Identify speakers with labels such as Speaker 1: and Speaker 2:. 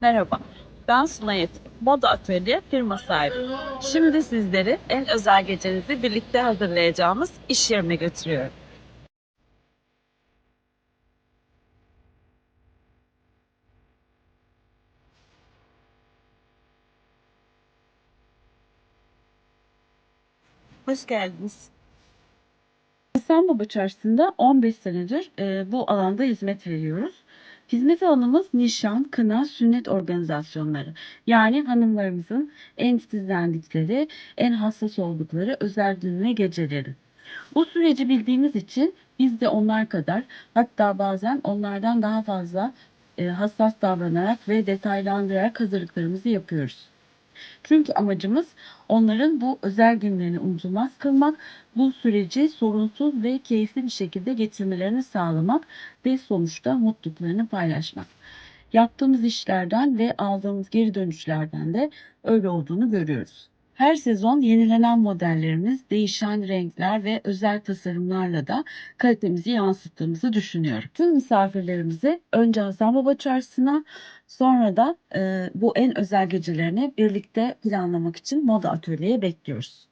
Speaker 1: Merhaba, ben Sunayet. Moda Atölye firma sahibi. Şimdi sizleri en özel gecenizi birlikte hazırlayacağımız iş yerine götürüyorum. Hoş geldiniz. Baba Çarşısı'nda 15 senedir e, bu alanda hizmet veriyoruz. Hizmet alanımız nişan, kına, sünnet organizasyonları. Yani hanımlarımızın en titizlendikleri, en hassas oldukları özel ve geceleri. Bu süreci bildiğimiz için biz de onlar kadar hatta bazen onlardan daha fazla e, hassas davranarak ve detaylandırarak hazırlıklarımızı yapıyoruz. Çünkü amacımız onların bu özel günlerini unutulmaz kılmak, bu süreci sorunsuz ve keyifli bir şekilde geçirmelerini sağlamak ve sonuçta mutluluklarını paylaşmak. Yaptığımız işlerden ve aldığımız geri dönüşlerden de öyle olduğunu görüyoruz. Her sezon yenilenen modellerimiz, değişen renkler ve özel tasarımlarla da kalitemizi yansıttığımızı düşünüyorum. Tüm misafirlerimizi önce Hasan Baba sonra da e, bu en özel gecelerini birlikte planlamak için moda atölyeye bekliyoruz.